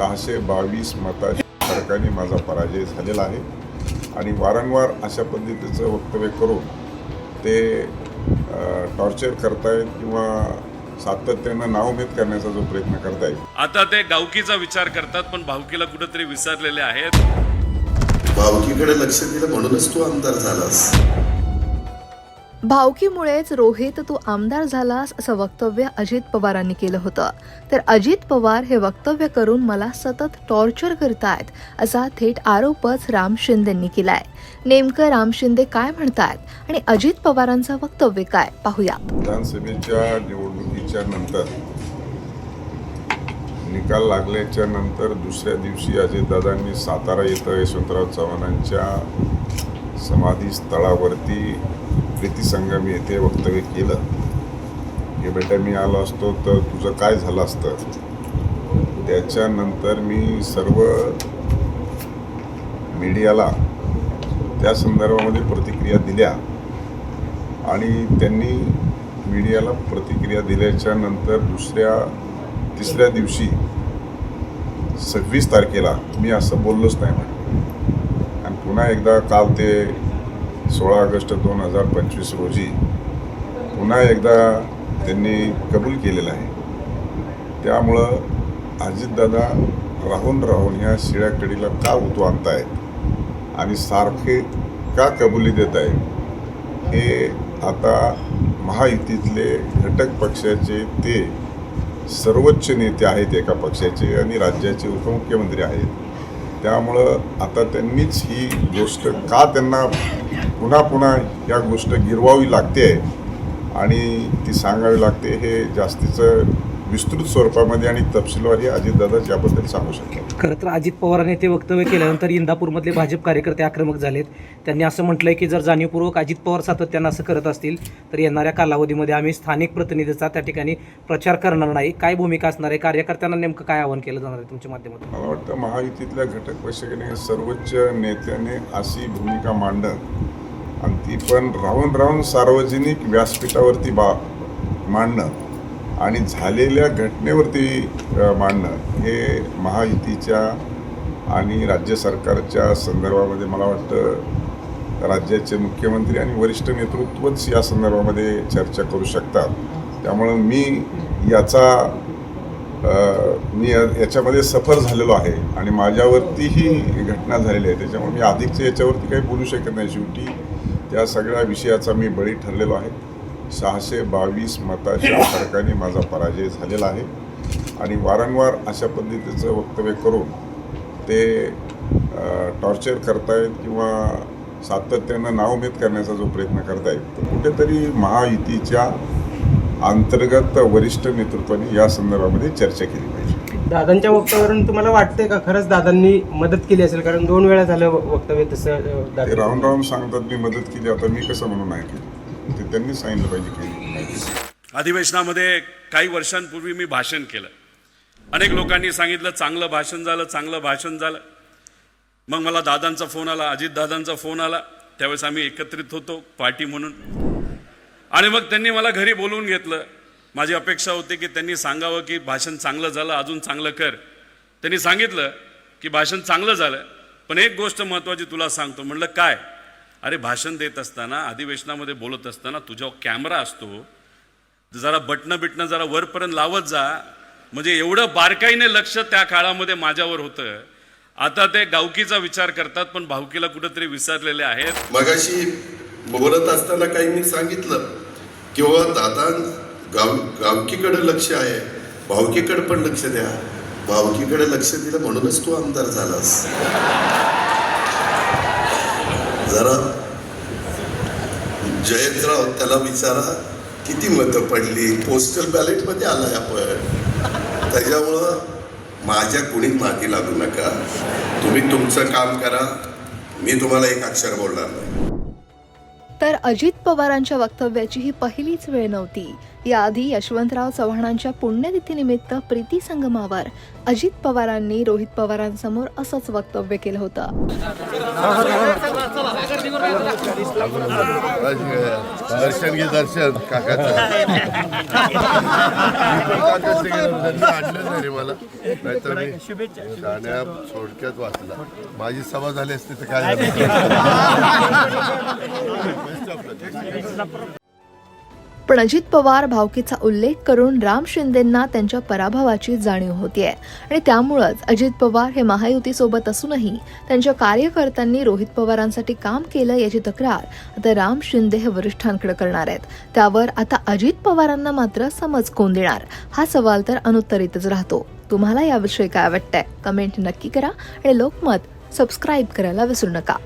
सहाशे बावीस मताच्या फरकाने माझा पराजय झालेला आहे. आणि वारंवार अशा पद्धतीचं वक्तव्य करून ते टॉर्चर करतायत किंवा सातत्यानं नावमेद करण्याचा जो प्रयत्न करतायत. आता ते गावकीचा विचार करतात पण भावकीला कुठेतरी विसरलेले आहेत. भावकीकडे लक्ष दिलं म्हणूनच तू आमदार झालास. भावकीमुळेच रोहित तू आमदार झालास असं वक्तव्य अजित पवारांनी केलं होतं. तर अजित पवार हे वक्तव्य करून मला सतत टॉर्चर करतायत असा थेट आरोपच राम शिंदेंनी केलाय. नेमकं राम शिंदे काय म्हणतायत आणि अजित पवारांचं वक्तव्य काय? पाहूया. विधानसभेच्या निवडणुकीच्या नंतर निकाल लागल्याच्या नंतर दुसऱ्या दिवशी अजितदादांनी सातारा इथं यशवंतराव चव्हाणांच्या समाधी स्थळावरती प्रीतीसंगम येथे वक्तव्य केलं. की बेटा मी आलो असतो तर तुझं काय झालं असतं? त्याच्यानंतर मी सर्व मीडियाला त्या संदर्भामध्ये प्रतिक्रिया दिल्या. आणि त्यांनी मीडियाला प्रतिक्रिया दिल्याच्या नंतर दुसऱ्या तिसऱ्या दिवशी सव्वीस तारखेला मी असं बोललोच नाही. आणि पुन्हा एकदा काल ते सोळा ऑगस्ट दोन हजार पंचवीस रोजी पुन्हा एकदा त्यांनी कबूल केलेलं आहे. त्यामुळं अजितदादा राहून राहून ह्या शिळ्या कडीला का उतू आणतायत आणि सारखे का कबुली देत आहेत हे आता महायुतीतले घटक पक्षाचे ते सर्वोच्च नेते आहेत एका पक्षाचे आणि राज्याचे उपमुख्यमंत्री आहेत. त्यामुळं आता त्यांनीच ही गोष्ट का त्यांना पुन्हा पुन्हा या गोष्ट गिरवावी लागते आणि ती सांगावी लागते हे जास्तीचं विस्तृत स्वरूपामध्ये आणि तपशीलवार हे अजितदादाच याबद्दल सांगू शकतात. खरं तर अजित पवारांनी ते वक्तव्य केल्यानंतर इंदापूरमधले भाजप कार्यकर्ते आक्रमक झालेत. त्यांनी असं म्हटलंय की जर जाणीवपूर्वक अजित पवार सातत्यानं असं करत असतील तर येणाऱ्या कालावधीमध्ये आम्ही स्थानिक प्रतिनिधीचा त्या ठिकाणी प्रचार करणार नाही. काय भूमिका असणार आहे? कार्यकर्त्यांना नेमकं काय आवाहन केलं जाणार आहे तुमच्या माध्यमातून? मला वाटतं महायुतीतल्या घटक पक्षाने सर्वोच्च नेत्याने अशी भूमिका मांडणं आणि ती पण राहून राहून सार्वजनिक व्यासपीठावरती बा मांडणं आणि झालेल्या घटनेवरती मांडणं हे महायुतीच्या आणि राज्य सरकारच्या संदर्भामध्ये मला वाटतं राज्याचे मुख्यमंत्री आणि वरिष्ठ नेतृत्वच या संदर्भामध्ये चर्चा करू शकतात. त्यामुळं मी याचा मी याच्यामध्ये सफर झालेलो आहे आणि माझ्यावरती ही घटना झालेली आहे. त्याच्यामुळे मी अधिकचं याच्यावरती काही बोलू शकत नाही. शेवटी त्या सगळ्या विषयाचा मी बळी ठरलेलो आहे. सहाशे बावीस मताच्या फरकाने माझा पराजय झालेला आहे. आणि वारंवार अशा पद्धतीचं वक्तव्य करून ते टॉर्चर करतायत किंवा सातत्यानं नावमेद करण्याचा जो प्रयत्न करतायत तर कुठेतरी महायुतीच्या अंतर्गत वरिष्ठ नेतृत्वाने या संदर्भामध्ये चर्चा केली पाहिजे. दादांच्या वक्तव्यावरून तुम्हाला वाटतंय का खरंच दादांनी मदत केली असेल? कारण दोन वेळा झालं वक्तव्य तसं राहून राहून सांगतात मी मदत केली आता मी कसं म्हणून नाही केली ते त्यांनी सांगितलं पाहिजे की अधिवेशनामध्ये काही वर्षांपूर्वी मी भाषण केलं. अनेक लोकांनी सांगितलं चांगलं भाषण झालं चांगलं भाषण झालं. मग मला दादांचा फोन आला अजित दादांचा फोन आला. त्यावेळेस आम्ही एकत्रित होतो पार्टी म्हणून. आणि मग त्यांनी मला घरी बोलवून घेतलं. माझी अपेक्षा होती की त्यांनी सांगावं की भाषण चांगलं झालं अजून चांगलं कर. त्यांनी सांगितलं की भाषण चांगलं झालं पण एक गोष्ट महत्त्वाची तुला सांगतो. म्हणलं काय? अरे भाषण देत असताना अधिवेशनामध्ये बोलत असताना तुझ्या कॅमेरा असतो. जरा बटणं बिटणं जरा वरपर्यंत लावत जा. म्हणजे एवढं बारकाईने लक्ष त्या काळामध्ये माझ्यावर होतं. आता ते गावकीचा विचार करतात पण भावकीला कुठेतरी विसरलेले आहेत. मगाशी बोलत असताना काही मी सांगितलं किंवा हो, दादा गाव गावकीकडे लक्ष आहे. भावकीकडे पण लक्ष द्या. भावकीकडे लक्ष दिलं म्हणूनच तू आमदार झालास. जरा जयंतराव त्याला विचारा किती मतं पडली? पोस्टल बॅलेटमध्ये आलाय आपण. त्याच्यामुळं माझ्या कुणी माती लागू नका. तुम्ही तुमचं काम करा. मी तुम्हाला एक अक्षर बोलणार नाही. तर अजित पवारांच्या वक्तव्याची ही पहिलीच वेळ नव्हती. याआधी यशवंतराव चव्हाणांच्या पुण्यतिथीनिमित्त प्रीती संगमावर अजित पवारांनी रोहित पवारांसमोर असंच वक्तव्य केलं होतं. दर्शन घे दर्शन. काकाचं. वाचला. माझी सभा झाली असती तर काय पण अजित पवार भावकीचा उल्लेख करून राम शिंदेंना त्यांच्या पराभवाची जाणीव होतीये. आणि त्यामुळंच अजित पवार हे महायुतीसोबत असूनही त्यांच्या कार्यकर्त्यांनी रोहित पवारांसाठी काम केलं याची तक्रार आता राम शिंदे हे वरिष्ठांकडे करणार आहेत. त्यावर आता अजित पवारांना मात्र समज कोण देणार हा सवाल तर अनुत्तरितच राहतो. तुम्हाला याविषयी काय वाटतंय? कमेंट नक्की करा आणि लोकमत सबस्क्राईब करायला विसरू नका.